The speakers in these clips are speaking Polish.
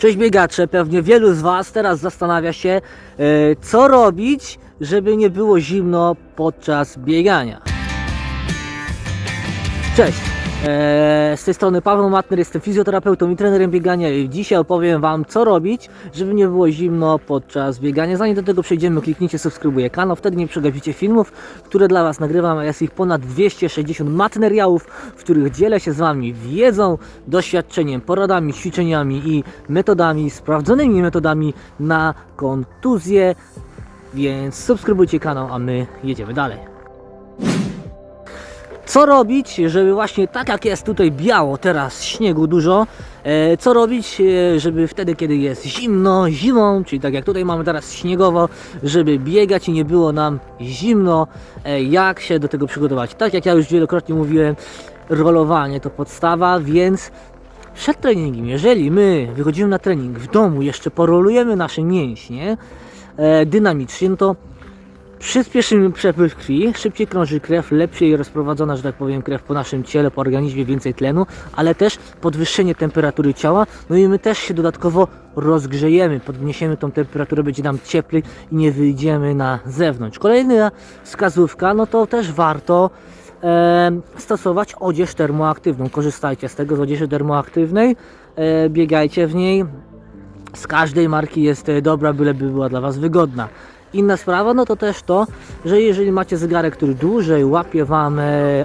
Cześć biegacze, pewnie wielu z Was teraz zastanawia się, e, co robić, żeby nie było zimno podczas biegania. Cześć, z tej strony Paweł Matner, jestem fizjoterapeutą i trenerem biegania i dzisiaj opowiem Wam, co robić, żeby nie było zimno podczas biegania. Zanim do tego przejdziemy, kliknijcie subskrybuję kanał, wtedy nie przegapicie filmów, które dla Was nagrywam, a jest ich ponad 260 materiałów, w których dzielę się z Wami wiedzą, doświadczeniem, poradami, ćwiczeniami i metodami, sprawdzonymi metodami na kontuzję, więc subskrybujcie kanał, a my jedziemy dalej. Co robić, żeby właśnie tak jak jest tutaj biało, teraz śniegu dużo, e, co robić, e, żeby wtedy, kiedy jest zimno, zimą, czyli tak jak tutaj mamy teraz śniegowo, żeby biegać i nie było nam zimno, e, jak się do tego przygotować. Tak jak ja już wielokrotnie mówiłem, rolowanie to podstawa, więc przed treningiem, jeżeli my wychodzimy na trening w domu, jeszcze porolujemy nasze mięśnie dynamicznie, no to Przyspieszymy przepływ krwi, szybciej krąży krew, lepiej rozprowadzona, że tak powiem, krew po naszym ciele, po organizmie, więcej tlenu, ale też podwyższenie temperatury ciała, no i my też się dodatkowo rozgrzejemy, podniesiemy tą temperaturę, będzie nam cieplej i nie wyjdziemy na zewnątrz. Kolejna wskazówka, no to też warto e, stosować odzież termoaktywną. Korzystajcie z tego, z odzieży termoaktywnej, e, biegajcie w niej, z każdej marki jest e, dobra, byleby była dla Was wygodna. Inna sprawa, no to też to, że jeżeli macie zegarek, który dłużej łapie Wam e,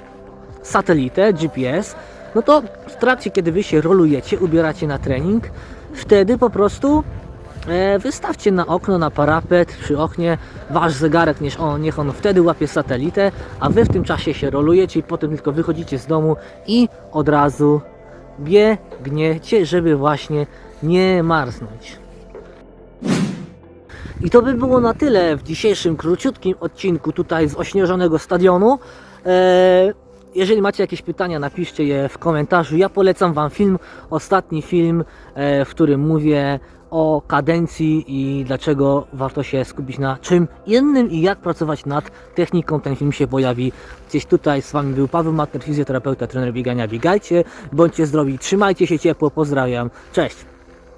satelitę, GPS, no to w trakcie, kiedy Wy się rolujecie, ubieracie na trening, wtedy po prostu e, wystawcie na okno, na parapet, przy oknie Wasz zegarek, niech on, niech on wtedy łapie satelitę, a Wy w tym czasie się rolujecie i potem tylko wychodzicie z domu i od razu biegniecie, żeby właśnie nie marznąć. I to by było na tyle w dzisiejszym króciutkim odcinku tutaj z ośnieżonego stadionu. Eee, jeżeli macie jakieś pytania, napiszcie je w komentarzu. Ja polecam Wam film, ostatni film, e, w którym mówię o kadencji i dlaczego warto się skupić na czym innym i jak pracować nad techniką. Ten film się pojawi gdzieś tutaj. Z Wami był Paweł Matner, fizjoterapeuta, trener biegania. Biegajcie, bądźcie zdrowi, trzymajcie się ciepło, pozdrawiam, cześć!